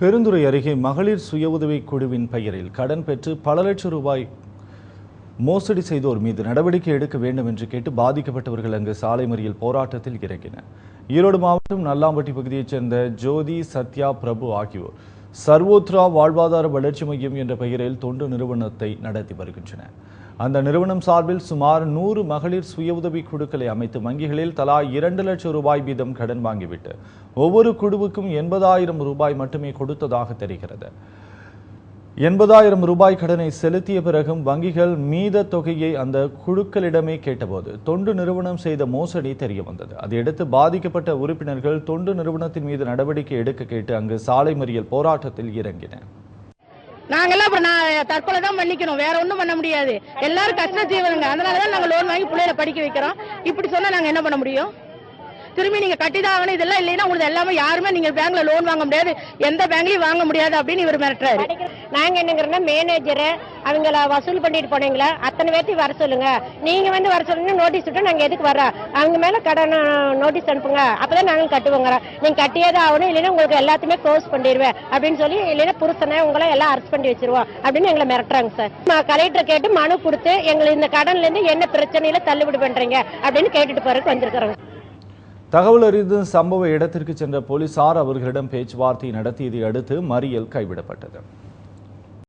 பெருந்துறை அருகே மகளிர் சுய உதவிக் குழுவின் பெயரில் கடன் பெற்று பல லட்சம் ரூபாய் மோசடி செய்தோர் மீது நடவடிக்கை எடுக்க வேண்டும் என்று கேட்டு பாதிக்கப்பட்டவர்கள் அங்கு சாலை மறியல் போராட்டத்தில் இறங்கினர். ஈரோடு மாவட்டம் நல்லாம்பட்டி பகுதியைச் சேர்ந்த ஜோதி சத்யா பிரபு ஆகியோர் சர்வோத்ரா வாழ்வாதார வளர்ச்சி மையம் என்ற பெயரில் தொண்டு நிறுவனத்தை நடத்தி வருகின்றன. அந்த நிறுவனம் சார்பில் சுமார் நூறு மகளிர் சுய உதவி குழுக்களை அமைத்து வங்கிகளில் தலா இரண்டு லட்சம் ரூபாய் வீதம் கடன் வாங்கிவிட்டு ஒவ்வொரு குழுவுக்கும் எண்பதாயிரம் ரூபாய் மட்டுமே கொடுத்ததாக தெரிகிறது. எண்பதாயிரம் ரூபாய் கடனை செலுத்திய பிறகும் வங்கிகள் மீத தொகையை அந்த குழுக்களிடமே கேட்டபோது தொண்டு நிறுவனம் செய்த மோசடி தெரிய வந்தது அதையடுத்து பாதிக்கப்பட்ட உறுப்பினர்கள் தொண்டு நிறுவனத்தின் மீது நடவடிக்கை எடுக்க கேட்டு அங்கு சாலை மறியல் போராட்டத்தில் இறங்கின நாங்கெல்லாம் அப்புறம் நான் தற்கொலை தான் பண்ணிக்கணும். வேற ஒன்றும் பண்ண முடியாது. எல்லாரும் கஷ்ட ஜீவனுங்க. அதனால தான் நாங்க லோன் வாங்கி பிள்ளைகளை படிக்க வைக்கிறோம். இப்படி சொன்னா நாங்க என்ன பண்ண முடியும்? திரும்பி நீங்க கட்டிதான் இதெல்லாம் இல்லைன்னா உங்களுக்கு எல்லாமே யாருமே நீங்க பேங்க்ல லோன் வாங்க முடியாது. எந்த பேங்க்லயும் வாங்க முடியாது அப்படின்னு இவர் மிரட்டுறாரு. நாங்க என்னங்கிறோம்னா மேனேஜர் அவங்கள வசூல் பண்ணிட்டு போனீங்களா? அத்தனை பேர்த்தையும் வர சொல்லுங்க. நீங்க வந்து வர சொல்லுங்க நோட்டீஸ் விட்டு நாங்க எதுக்கு வரோம் அவங்க மேல கடன் நோட்டீஸ் அனுப்புங்க. அப்பதான் நாங்க கட்டுவோங்க நீங்க கட்டியே தான் ஆகணும் இல்லைன்னா உங்களுக்கு எல்லாத்தையுமே க்ளோஸ் பண்ணிடுவேன் அப்படின்னு சொல்லி இல்லைன்னா புருஷனை உங்களை எல்லாம் அரெஸ்ட் பண்ணி வச்சிருவோம் அப்படின்னு எங்களை மிரட்டுறாங்க சார் கலெக்டர் கேட்டு மனு கொடுத்து எங்களை இந்த கடன்ல இருந்து என்ன பிரச்சனையில தள்ளுபடி பண்றீங்க அப்படின்னு கேட்டுட்டு போறதுக்கு வந்திருக்கிறோம். தகவல் அறிந்து சம்பவ இடத்திற்கு சென்ற போலீசார் அவர்களிடம் பேச்சுவார்த்தை நடத்தியதை அடுத்து மறியல் கைவிடப்பட்டது.